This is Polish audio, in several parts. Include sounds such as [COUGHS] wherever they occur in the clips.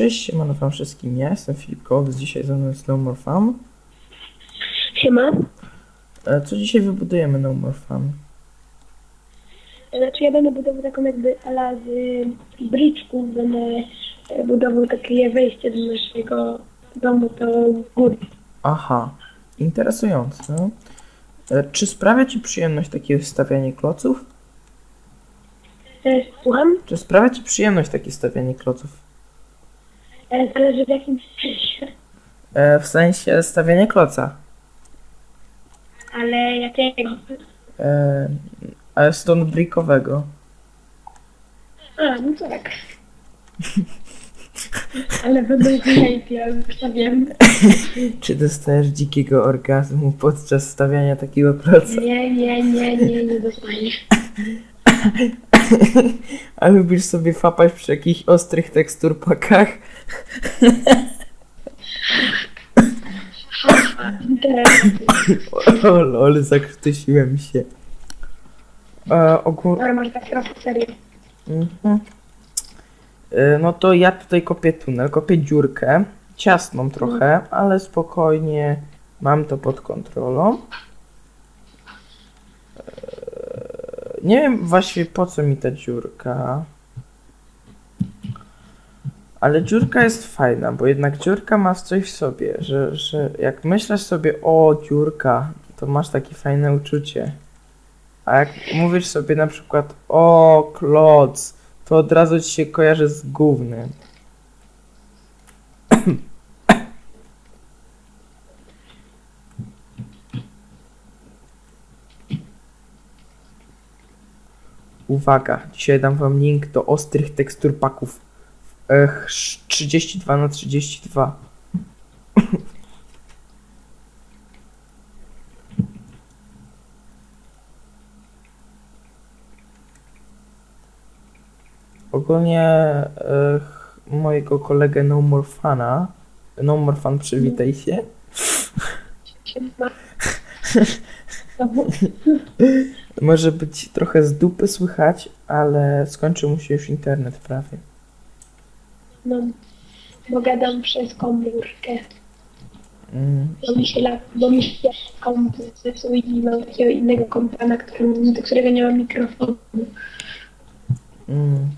Cześć, siemano wam wszystkim, ja jestem Filip Kołowicz, dzisiaj ze mną jest No More Fun. Siema. E, Co dzisiaj wybudujemy No More Fun? Znaczy ja będę budował taką jakby ala z bryczków, będę e, budował takie wejście do naszego domu do góry. Aha, interesujące. E, Czy sprawia ci przyjemność takie stawianie kloców? E, Słucham? Czy sprawia ci przyjemność takie stawianie kloców? Zależy w jakim sensie. E, W sensie stawianie kloca. Ale jakiego? E, Ale stąd brickowego. A, no tak. Ale będę hejt, ja już to wiem. [LAUGHS] Czy dostajesz dzikiego orgazmu podczas stawiania takiego kloca? Nie, nie, nie, nie, nie dostaję. [LAUGHS] A lubisz sobie fapać przy jakichś ostrych teksturpakach? O lol, zakrztusiłem się. E, ogór... Dobra, masz tak teraz serię. Mhm. E, No to ja tutaj kopię tunel, kopię dziurkę. Ciasną trochę, ale spokojnie mam to pod kontrolą. E, Nie wiem właściwie po co mi ta dziurka. Ale dziurka jest fajna, bo jednak dziurka ma coś w sobie, że, że jak myślisz sobie o dziurka, to masz takie fajne uczucie. A jak mówisz sobie na przykład o kloc, to od razu ci się kojarzy z gównem. Uwaga, dzisiaj dam wam link do ostrych tekstur paków. Ech, 32 na 32. Ogólnie e, mojego kolegę No More Fana. No More Fan, przywitaj się. [LAUGHS] [LAUGHS] Może być trochę z dupy słychać, ale skończył mu się już internet prawie. No, bo gadam przez komórkę. Mm. Bo mi się, lap, bo mi się komputer zepsuł i mam takiego innego komputera, na którym, do którego nie ma mikrofonu. Mm.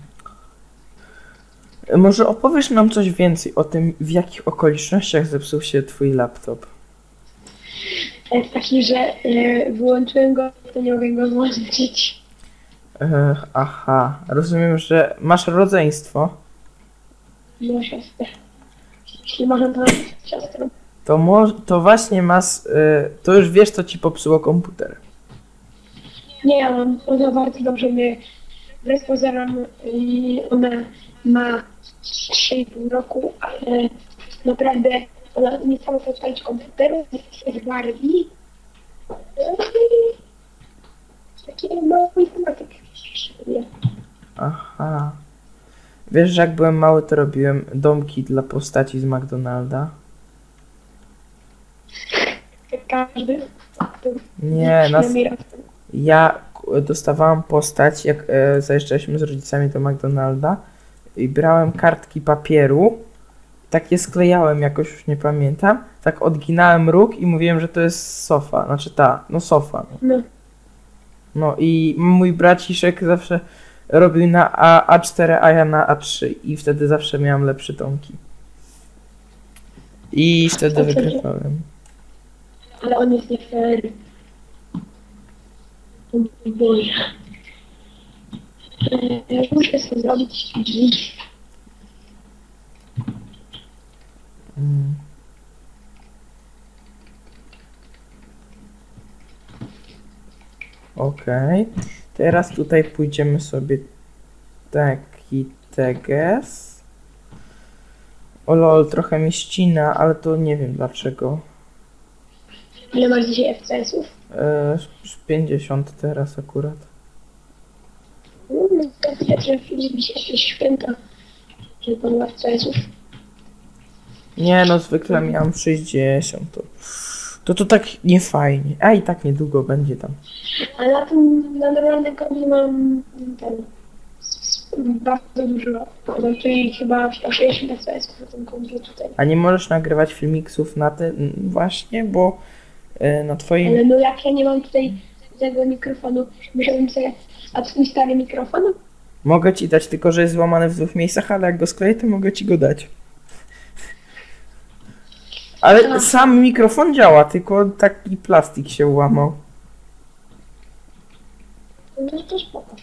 Może opowiesz nam coś więcej o tym, w jakich okolicznościach zepsuł się twój laptop? Taki, że e, wyłączyłem go, to nie mogę go włączyć. E, aha, rozumiem, że masz rodzeństwo. No siostrę. Jeśli można to nazwać siostrą. To, mo- to właśnie masz. E, to już wiesz, co ci popsuło komputer. Nie, ja mam, ona bardzo dobrze mnie wbrew pozorom i ona ma 3,5 roku, ale naprawdę ona nie sama odpalić komputeru, nie chce Barbie. Taki mały informatyk. Aha. Wiesz, że jak byłem mały, to robiłem domki dla postaci z McDonalda? Każdy. Nie, nas, ja k- dostawałam postać, jak e, zajeżdżaliśmy z rodzicami do McDonalda i brałem kartki papieru, tak je sklejałem jakoś, już nie pamiętam, tak odginałem róg i mówiłem, że to jest sofa, znaczy ta, no sofa. No, No, no i mój braciszek zawsze robił na A, A4, a ja na A3 i wtedy zawsze miałem lepsze domki. I wtedy wygrywałem. ale on jest nie fair. Boże. E, Muszę sobie zrobić drzwi. Mm. Okej. Teraz tutaj pójdziemy sobie taki teges. O lol, trochę mi ścina, ale to nie wiem dlaczego. Ile masz dzisiaj FPS-ów? E, 50 teraz akurat. No, to widać, że Filip dzisiaj jakieś święta. Że pan ma FPS-ów. Nie no, zwykle miałem 60. To, to to tak nie fajnie. A i tak niedługo będzie tam. A na tym, na normalnym kompie mam ten bardzo dużo. Czyli chyba 60 FPS na tym komputerze tutaj. A nie możesz nagrywać filmiksów na tym właśnie, bo e, na twoim... Ale no jak ja nie mam tutaj tego mikrofonu, musiałbym sobie... A twój stary mikrofon? Mogę ci dać, tylko że jest złamany w dwóch miejscach, ale jak go skleję, to mogę ci go dać. Ale A. sam mikrofon działa, tylko taki plastik się łamał. No to spoko.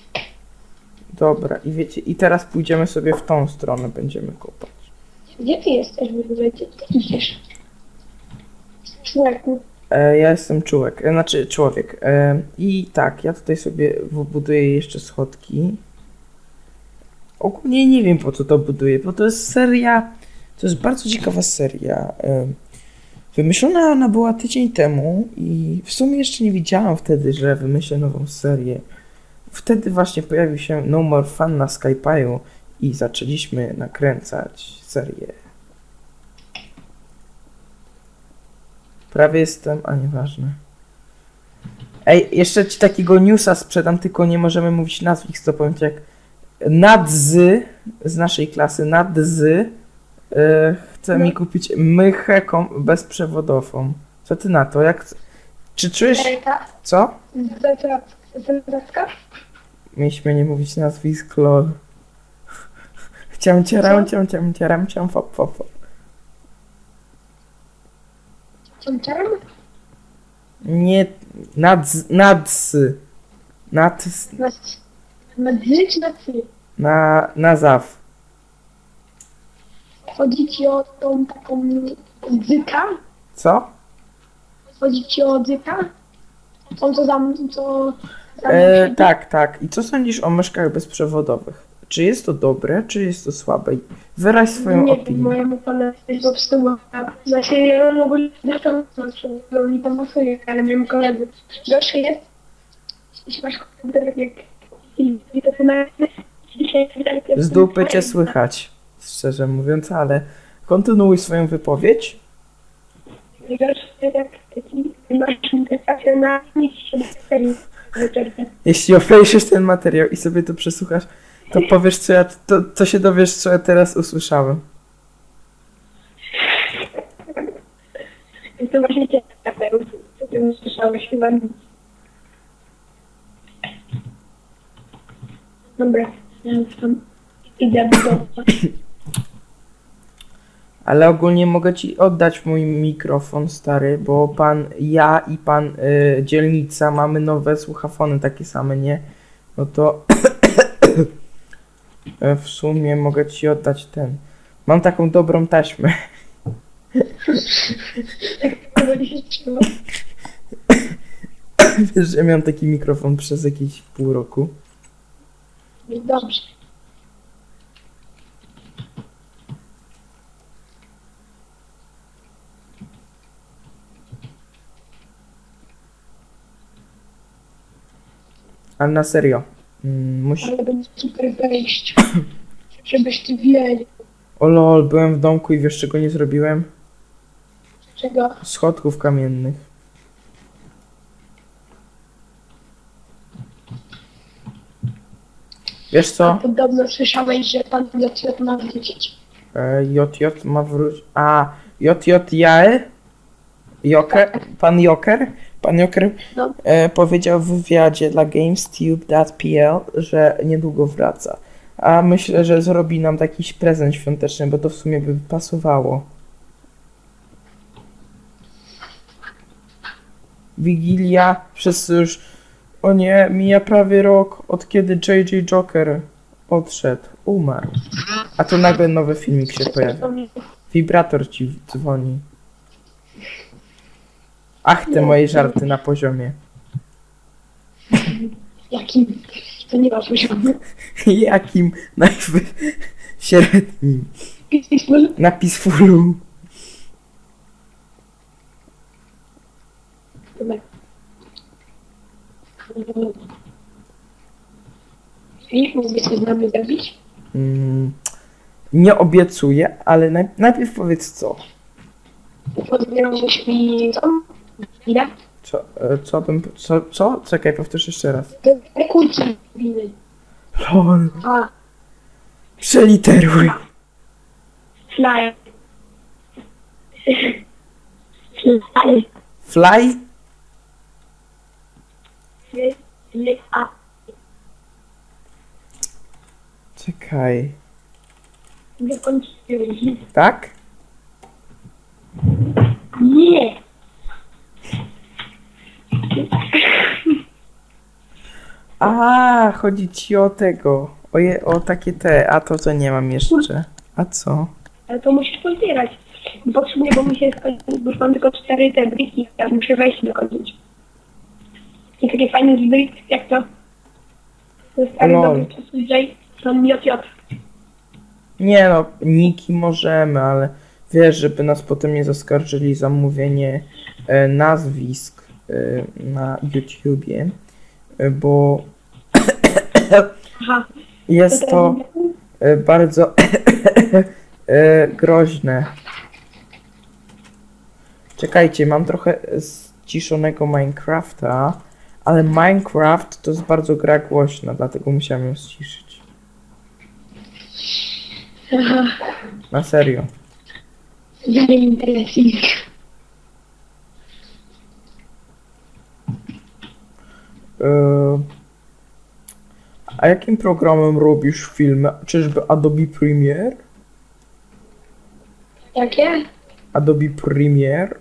Dobra, i wiecie, i teraz pójdziemy sobie w tą stronę, będziemy kopać. Gdzie ty jesteś w ogóle? Gdzie ty idziesz? Człowieku. E, ja jestem czułek, e, znaczy człowiek. E, I tak, ja tutaj sobie buduję jeszcze schodki. Ogólnie nie wiem po co to buduję, bo to jest seria, to jest bardzo ciekawa seria. Wymyślona ona była tydzień temu i w sumie jeszcze nie widziałam wtedy, że wymyślę nową serię. Wtedy właśnie pojawił się No More Fun na Skype'u i zaczęliśmy nakręcać serię. Prawie jestem, a nieważne. Ej, jeszcze ci takiego newsa sprzedam, tylko nie możemy mówić nazwisk, to powiem ci jak Nadzy z naszej klasy, Nadzy chce mi No. kupić mychę bezprzewodową. Co ty na to? Jak... Czy czujesz... Co? zatka? Mieliśmy nie mówić nazwisk, lol. Chciałem cię ram, Co? ciam, ciam, ciam, ciam, fop, fop, fop. Ciąciarem? Nie, nadz, nadsy. Nads, Na, na dzy czy na cy? na, na zaw. Chodzi ci o tą taką dzyka? Co? Chodzi ci o dzyka? Tą co za co za E, tak, tak. I co sądzisz o myszkach bezprzewodowych? Czy jest to dobre, czy jest to słabe? Wyraź swoją Nie opinię. mojemu koledze jest popsuła. Znaczy, ja w ogóle zresztą to mi to pasuje, ale koledze gorsze jest, jeśli masz komputer jak Z dupy cię słychać, szczerze mówiąc, ale kontynuuj swoją wypowiedź. Nic. Jeśli obejrzysz ten materiał i sobie to przesłuchasz, to powiesz, co ja, to, to się dowiesz, co ja teraz usłyszałem. To właśnie ciekawe, co ty usłyszałeś chyba. Dobra, ja już tam idę do Ale ogólnie mogę ci oddać mój mikrofon stary, bo pan, ja i pan y, dzielnica mamy nowe słuchafony takie same, nie? No to [COUGHS] e, w sumie mogę ci oddać ten. Mam taką dobrą taśmę. [COUGHS] Wiesz, że miałem taki mikrofon przez jakieś pół roku. Dobrze. Ale na serio. Mm, musi... Ale będzie super wejść. [CLEARS THROAT] Żebyś ty wiedział. O lol, byłem w domku i wiesz czego nie zrobiłem? Czego? Schodków kamiennych. Wiesz co? Podobno słyszałeś, że pan Piotr ma wrócić. E, JJ ma wrócić. A, JJ Jae? Joker? Pan Joker? Pan Joker No. e, powiedział w wywiadzie dla GamesTube.pl, że niedługo wraca. A myślę, że zrobi nam jakiś prezent świąteczny, bo to w sumie by pasowało. Wigilia, wszyscy już. O nie, mija prawie rok od kiedy JJ Joker odszedł, umarł. A tu nagle nowy filmik się pojawia. Wibrator ci dzwoni. Ach, te moje żarty na poziomie. Jakim? To nie ma poziomu. [LAUGHS] Jakim najwy... średnim. Na Peacefulu. Filip mógłby coś z nami zrobić? Mm, nie obiecuję, ale naj... najpierw powiedz co. Pozbierałeś mi co? Ile? Co, e, co bym... Co? co? Czekaj, powtórz jeszcze raz. Kurczę. Lol. A, Przeliteruj. Fly. Fly. Fly? Czekaj. Tak? Nie. A, chodzi ci o tego. O, je, o takie te, a to co nie mam jeszcze. A co? Ale to musisz pozbierać. Potrzebuję, bo mi się skończy, bo już mam tylko cztery te briki, ja muszę wejść dokończyć. I takie fajne z jak to? To jest stary Lol. dobry czas tam JJ. Nie no, niki możemy, ale wiesz, żeby nas potem nie zaskarżyli za mówienie e, nazwisk na YouTubie, e, bo jest to e, bardzo groźne. Czekajcie, mam trochę zciszonego Minecrafta, ale Minecraft to jest bardzo gra głośna, dlatego musiałem ją ściszyć. Na serio. Very interesting. A jakim programem robisz filmy? Czyżby Adobe Premiere? Jakie? Adobe Premiere?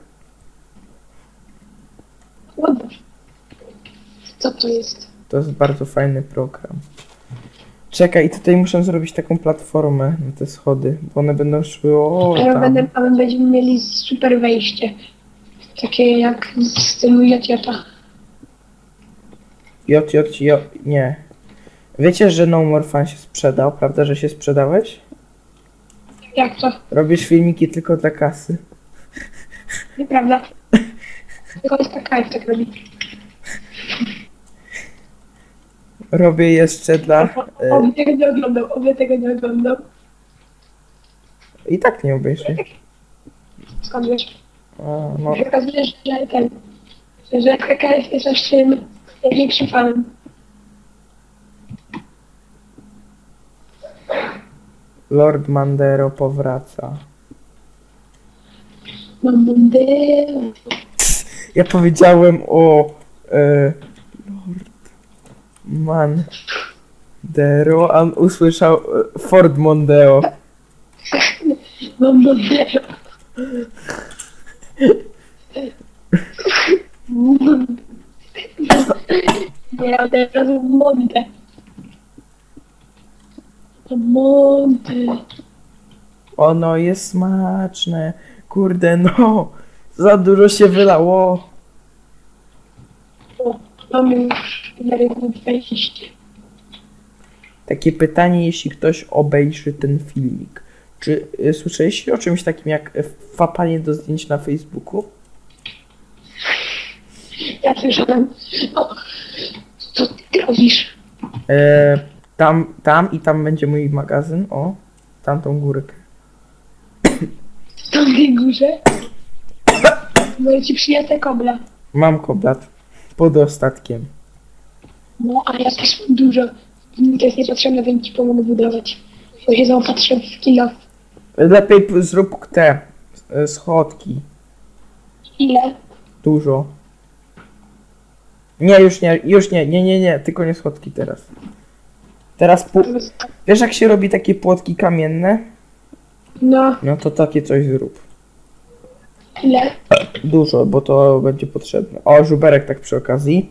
Co to jest? To jest bardzo fajny program. Czekaj, tutaj muszę zrobić taką platformę na te schody, bo one będą szły o A tam. będę, a my będziemy mieli super wejście. Takie jak w stylu JJ. J, J, J, nie. Wiecie, że No More Fun się sprzedał, prawda, że się sprzedałeś? Jak to? Robisz filmiki tylko dla kasy. Nieprawda. [LAUGHS] Tylko jest taka jak tak robi. Robię jeszcze dla... e, Oby tego nie oglądał, oby tego nie oglądał. I tak nie obejrzy. Skąd wiesz? A, no, Się okazuje, że ten, że KKF jest największym fanem. Lord Mandero powraca. Mam mundy. Ja powiedziałem o e, Lord Mandero, a on usłyszał e, Ford Mondeo. Mam mundy. [LAUGHS] Nie, od razu Monte. Monte. Ono jest smaczne. Kurde, no. Za dużo się wylało. O, mamy już wiarygodne wejście. Takie pytanie, jeśli ktoś obejrzy ten filmik. Czy y, słyszeliście o czymś takim jak e, wapanie do zdjęć na Facebooku? Ja słyszałem. O, co ty robisz? E, tam, tam i tam będzie mój magazyn. O, tamtą górkę. W tamtej górze? Może ci przyniosę kobla. Mam koblat. Pod ostatkiem. No, a ja też mam dużo. To jest niepotrzebne, więc ci pomogę budować. Bo się zaopatrzę w kilo. Lepiej zrób te e, schodki. Ile? Dużo. Nie, już nie, już nie, nie, nie, nie, tylko nie schodki teraz. Teraz pu- Wiesz jak się robi takie płotki kamienne? No, No to takie coś zrób. ile? Dużo, bo to będzie potrzebne. O, żuberek tak przy okazji.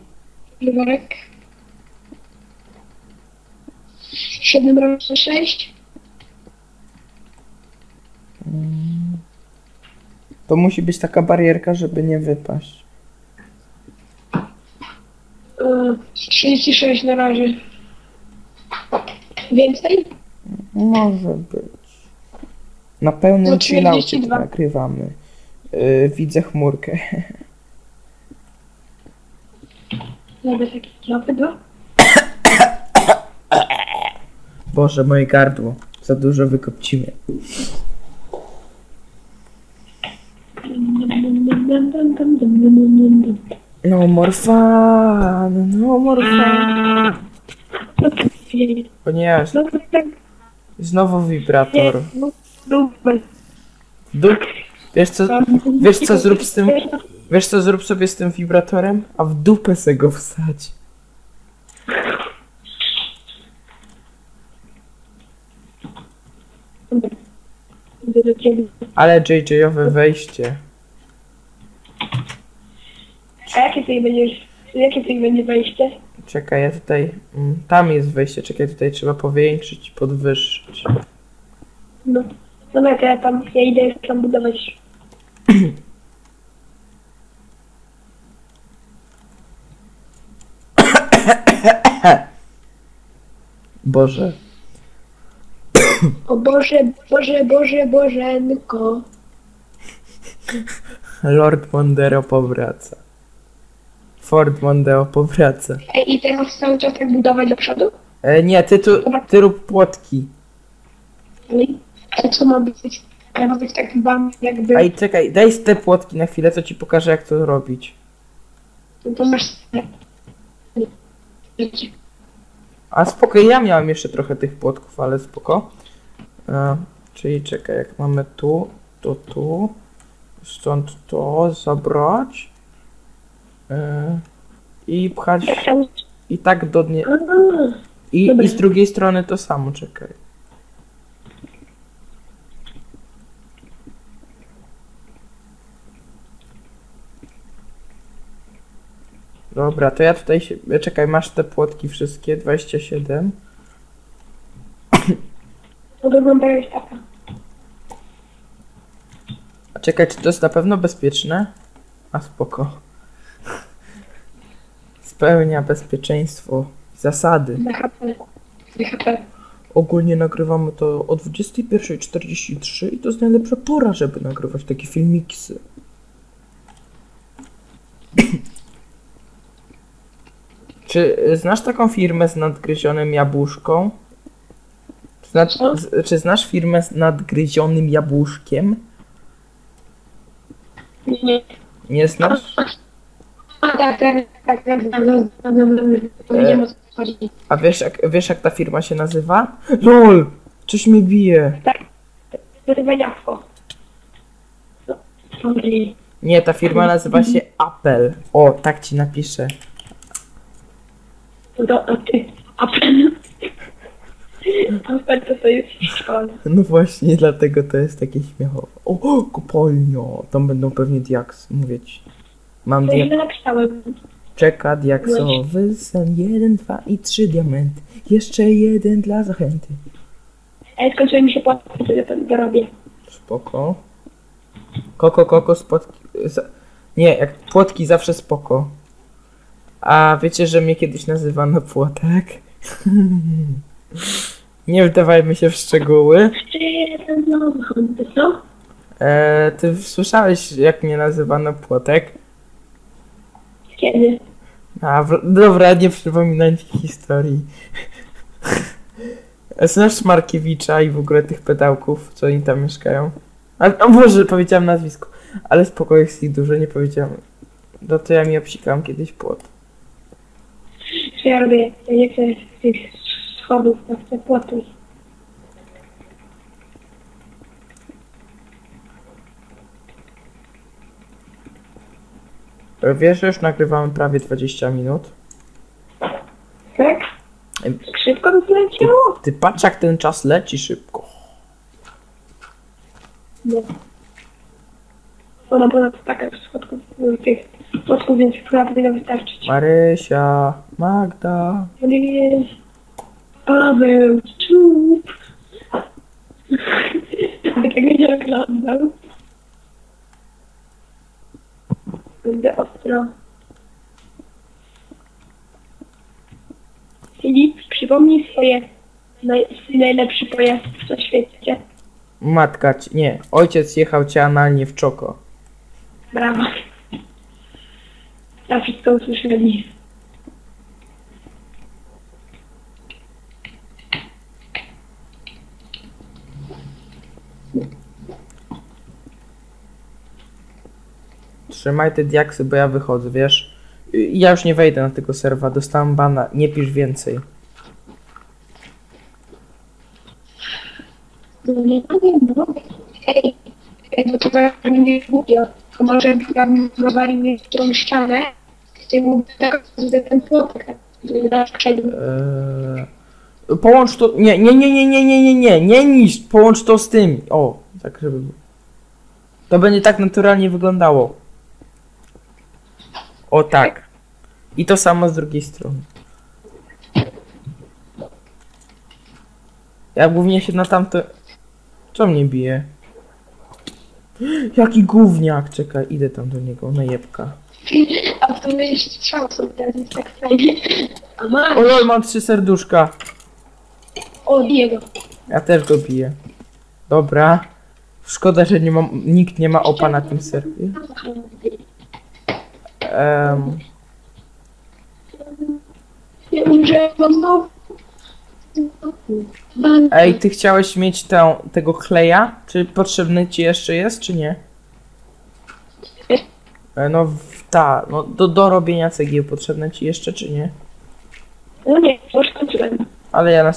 Żeberek. 7 razy 6? To musi być taka barierka, żeby nie wypaść. Yy, 36 na razie. Więcej? Może być. Na pełnym No, 42. nagrywamy. Yy, widzę chmurkę. [LAUGHS] Zrobię takie klapy dwa. Boże, moje gardło. Za dużo wykopcimy. No more fun, no more fun. Ponieważ No to tak. Znowu wibrator. No, dupę. Du wiesz co, wiesz co zrób z tym, wiesz co zrób sobie z tym wibratorem? A w dupę se go wsadź. Ale JJ-owe wejście. A jakie tutaj będziesz, jakie tutaj będzie wejście? Czekaj, ja tutaj, mm, tam jest wejście, czekaj, tutaj trzeba powiększyć podwyższyć. No, dobra, to ja tam, ja idę już tam budować. [COUGHS] Boże. O Boże, Boże, Boże, Bożenko. Lord Mondero powraca. Ford Mondeo powraca. Ej, i teraz cały czas tak budować do przodu? E, nie, ty tu, ty rób płotki. Ale co ma być? Ale ma być tak wam jakby... Ej, czekaj, daj te płotki na chwilę, co ci pokażę, jak to robić. No to masz... A spoko, ja miałem jeszcze trochę tych płotków, ale spoko. E, czyli czekaj, jak mamy tu, to tu, stąd to zabrać i pchać i tak do dnie, i, i z drugiej strony to samo, czekaj. Dobra, to ja tutaj się, czekaj, masz te płotki wszystkie, 27. No wygląda już taka. A czekaj, czy to jest na pewno bezpieczne? A spoko. Spełnia bezpieczeństwo. Zasady. BHP. BHP. Ogólnie nagrywamy to o 21.43 i to jest najlepsza pora, żeby nagrywać takie filmiksy. [CLEARS THROAT] Czy znasz taką firmę z nadgryzionym jabłuszką? Zna, Co? z, czy znasz firmę z nadgryzionym jabłuszkiem? Nie. Nie znasz? Tak, tak, tak, tak. Powiedziałem o co chodzi. A wiesz jak, wiesz jak ta firma się nazywa? LOL! Coś mnie bije. To chyba sorry. Nie, ta firma nazywa się Apple. O, tak ci napiszę. Do, ty, Apple. Apple to to jest w szkole. No właśnie, dlatego to jest takie śmiechowe. O, o kopalnia! Tam będą pewnie diaks, mówię ci. Mam To źle napisałem. czeka diaksowy sen. Jeden, dwa i trzy diamenty. Jeszcze jeden dla zachęty. Ej, skończyły mi się płatki, to ja to dorobię. Spoko. Koko, koko, spotki... Nie, jak płotki zawsze spoko. A wiecie, że mnie kiedyś nazywano płotek? [LAUGHS] Nie wdawajmy się w szczegóły. Jeszcze co? E, ty słyszałeś, jak mnie nazywano płotek? Kiedy? A, dobra, nie przypominaj mi historii. [LAUGHS] Znasz Markiewicza i w ogóle tych pedałków, co oni tam mieszkają? A, o Boże, powiedziałem nazwisko. Ale spoko, jest ich dużo, nie powiedziałem. No to ja mi obsikałem kiedyś płot. Że ja robię, ja nie chcę tych schodów, ja chcę płotu. Wiesz, że już nagrywamy prawie 20 minut. Tak? Tak szybko to leciało? Ty patrz, jak ten czas leci szybko. No. Ona ponad taka schodków, tych płotków, więc chyba powinno wystarczyć. Marysia, Magda. Nie. Paweł, czub. Będę tego nie oglądał. Będę ostro. Filip, przypomnij swoje naj, swój najlepszy pojazd na świecie. Matka, ci, nie, ojciec jechał cię analnie w czoko. Brawo. Ja wszystko usłyszeli. Trzymaj te diaksy, bo ja wychodzę, wiesz? Y, Ja już nie wejdę na tego serwa, dostałem bana, nie pisz więcej. No nie mogę, no. Ej, bo to tak nie jest głupio. To może tam tą ścianę, gdzie tak ten płotek. Eee, połącz to. Nie, nie, nie, nie, nie, nie, nie, nie, nie niszcz. Połącz to z tym. O, tak żeby. To będzie tak naturalnie wyglądało. O tak. I to samo z drugiej strony. Ja głównie się na tamte. Co mnie bije? Jaki gówniak, czekaj, idę tam do niego, na jebka. A w tym jeszcze strzał są teraz, jest tak fajnie. A ma, O lol, mam trzy serduszka. o Diego. Ja też go biję. Dobra. Szkoda, że nie mam, nikt nie ma opa na tym serwie. Um, ej, ty chciałeś mieć tę, tego kleja? Czy potrzebny ci jeszcze jest, czy nie? E, No, ta, no do, do robienia cegieł potrzebne ci jeszcze, czy nie? No nie, już skończyłem. Ale ja na,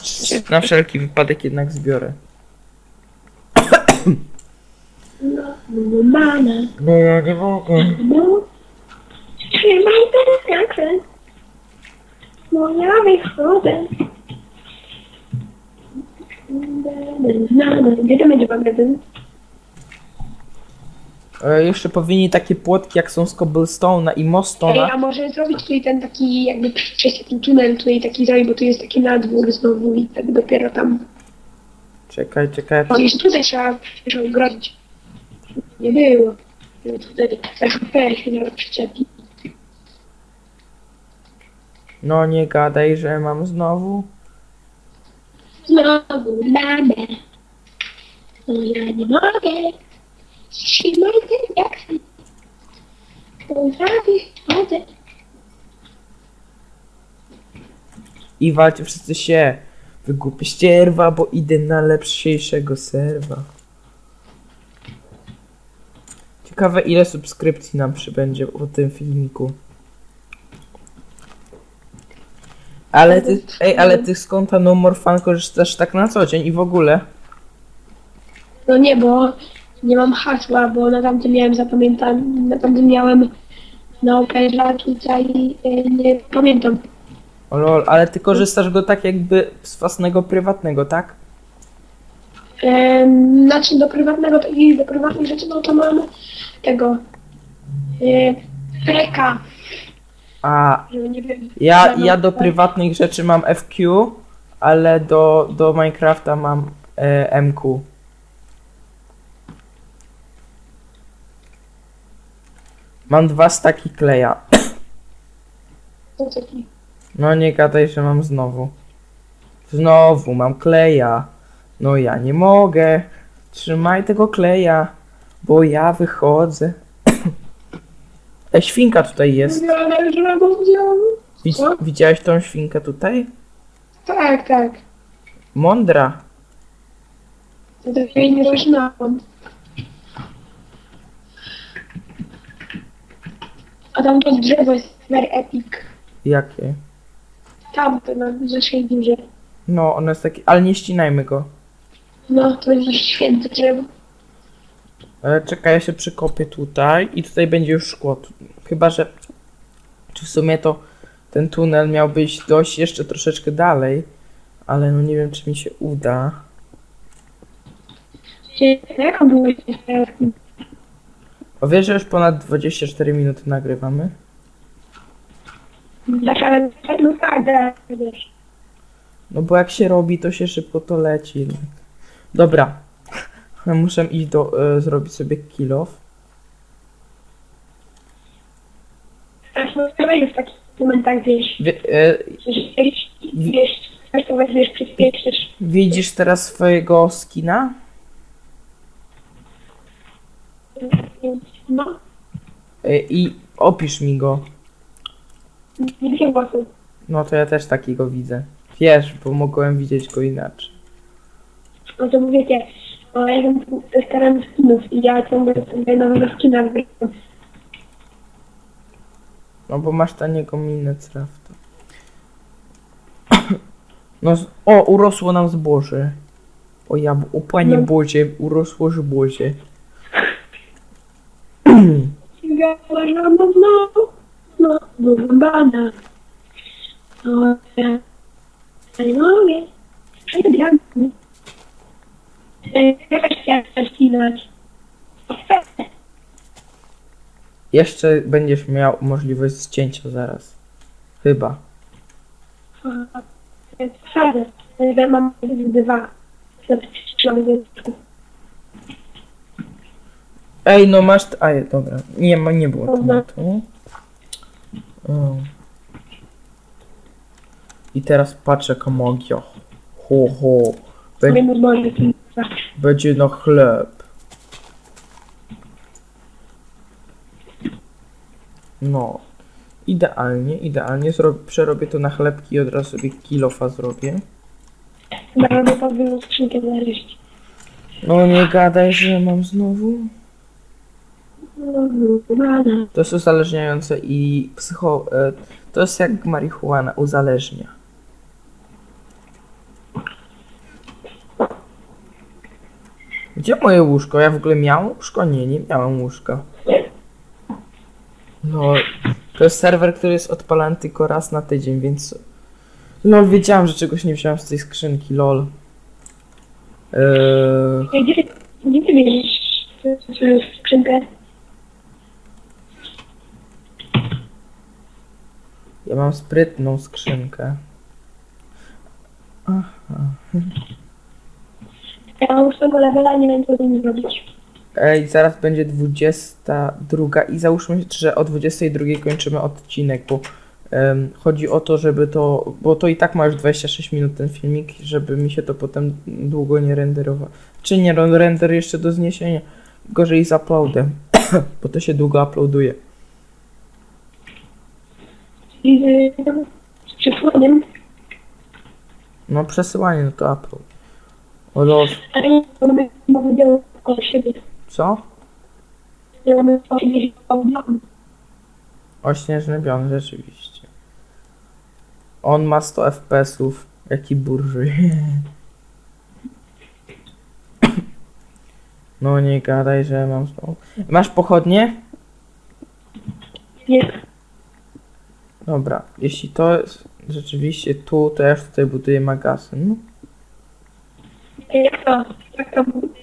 na wszelki wypadek jednak zbiorę. No, no, mana. No ja nie mogę. No. Trzymaj ten zakręt. No ja wychodzę. Gdzie to będzie magazyn? E, jeszcze powinni takie płotki jak są z cobblestone'a i Ej, mostona. a może zrobić tutaj ten taki, jakby przejść ten tunel tutaj taki zrobić, bo tu jest taki nadwór znowu i tak dopiero tam. Czekaj, czekaj. O, jeszcze tutaj trzeba jeszcze ogrodzić. Nie było. Tutaj FP się nie przyczepi. No nie gadaj, że mam znowu. Znowu lamę. No ja nie mogę. Trzymaj ten jak ja wychodzę. I walcie wszyscy się. Wy głupie ścierwa, bo idę na lepszejszego serwa. Ciekawe ile subskrypcji nam przybędzie po tym filmiku. Ale ty, ej, ale ty z konta No More Fun korzystasz tak na co dzień i w ogóle. No nie, bo nie mam hasła, bo na tamtym miałem zapamiętane, na tamtym miałem dla tutaj y, nie pamiętam. O lol, ale ty korzystasz go tak jakby z własnego prywatnego, tak? Em, Znaczy do prywatnego, to- i do prywatnych rzeczy, no to mam tego y, treka, A ja, ja do prywatnych rzeczy mam FQ, ale do, do Minecrafta mam e, MQ. Mam dwa staki kleja. No nie gadaj, że mam znowu. Znowu mam kleja. No ja nie mogę. Trzymaj tego kleja, bo ja wychodzę. E, świnka tutaj jest. Ja. Widz, Co? widziałeś tą świnkę tutaj? Tak, tak. Mądra. To jej nie zaczynałam. A tam to drzewo jest very epic. Jakie? Tam to na naszej górze. No, ono jest takie, ale nie ścinajmy go. No, to jest święte drzewo. E, czekaj, ja się przykopię tutaj i tutaj będzie już szkło. Chyba, że czy w sumie to ten tunel miał być dość jeszcze troszeczkę dalej, ale no nie wiem, czy mi się uda. O wiesz, że już ponad 24 minuty nagrywamy? No bo jak się robi, to się szybko to leci. Dobra. Muszę iść do, e, zrobić sobie kill off. Zresztą to jest w takich momentach, wiesz, Wie, e, wiesz, wiesz, wiesz, to weźmiesz, przyspieszysz. widzisz teraz swojego skina? No, E, I opisz mi go. nie głosu. No to ja też takiego widzę. Wiesz, bo mogłem widzieć go inaczej. No to mówię cię, ja jestem starym skinów i ja ciągle sobie nowego skina wybieram. No bo masz taniego minę crafta. No, z- o, urosło nam zboże. O ja, o Panie No. Boże, urosło żbozie. Gałam znowu, no, wyrąbana. No, ja nie mogę. Jakaś chciała ścinać. Jeszcze będziesz miał możliwość zcięcia zaraz. Chyba. Ja mam dwa. Ej, no masz... A, dobra. Nie, ma, nie było tematu. O. I teraz patrzę magia. Ho, ho. Normalnie. Będzie na chleb. No. Idealnie, idealnie. Przerobię to na chlebki i od razu sobie kilofa zrobię. Będę powinien skrzynkę znaleźć. No nie gadaj, że mam znowu. No. To jest uzależniające i psycho... E, to jest jak marihuana, uzależnia. Gdzie moje łóżko? Ja w ogóle miałem łóżko? Nie, nie miałem łóżka. No, to jest serwer, który jest odpalany tylko raz na tydzień, więc... Lol, wiedziałem, że czegoś nie wziąłem z tej skrzynki, lol. Eee, Gdzie, gdzie ty bierzesz skrzynkę? ja mam sprytną skrzynkę. Ja mam ósmego levela, nie wiem co z nim zrobić. Ej, zaraz będzie 22 i załóżmy, że o 22 kończymy odcinek, bo em, chodzi o to, żeby to, bo to i tak ma już 26 minut ten filmik, żeby mi się to potem długo nie renderowało. Czy nie, no, render jeszcze do zniesienia, gorzej z uploadem, [COUGHS] bo to się długo uploaduje. I z, z przesłaniem. No przesyłanie, no to upload. O los, co? Nie mamy koło siebie koło bloku. O śnieżny bion, rzeczywiście. On ma 100 FPS-ów, jaki burżuj. No nie gadaj, że mam znowu. Masz pochodnie? Nie. Dobra, jeśli to jest rzeczywiście tu, to ja już tutaj buduję magazyn. Jak to?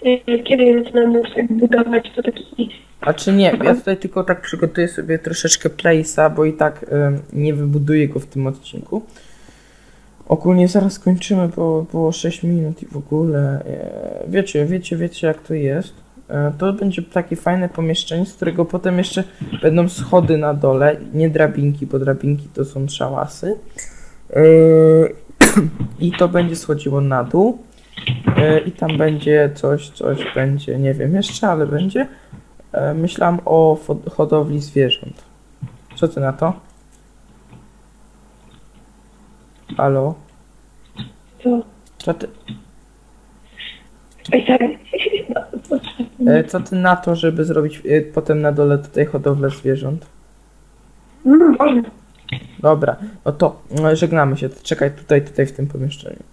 Y, już tak taki... A czy nie, ja tutaj tylko tak przygotuję sobie troszeczkę place'a, bo i tak em, nie wybuduję go w tym odcinku. Ogólnie zaraz kończymy, bo było 6 minut i w ogóle e, wiecie, wiecie, wiecie jak to jest. E, to będzie takie fajne pomieszczenie, z którego potem jeszcze będą schody na dole, nie drabinki, bo drabinki to są szałasy. E, [CLEARS THROAT] I to będzie schodziło na dół. E, I tam będzie coś, coś będzie, nie wiem jeszcze, ale będzie. E, Myślałam o hodowli zwierząt. Co ty na to? Halo? To... Co ty, e, co ty na to, żeby zrobić potem na dole tutaj hodowlę zwierząt? Mm, można. Dobra, no to żegnamy się. Czekaj tutaj, tutaj w tym pomieszczeniu.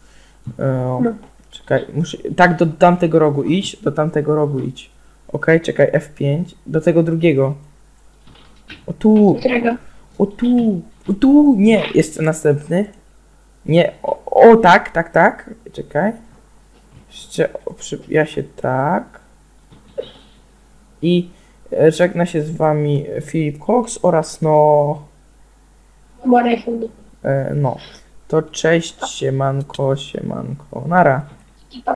No. Czekaj, muszę. Tak, do tamtego rogu idź, do tamtego rogu idź. Okej, czekaj, F5. Do tego drugiego. O tu, Którego? O tu, o tu, nie, jeszcze następny. Nie, o, o tak, tak, tak. Czekaj. Jeszcze, ja się tak. I e, żegna się z wami Filip Cox oraz no, Morefund. e, no. To cześć, siemanko, siemanko, nara.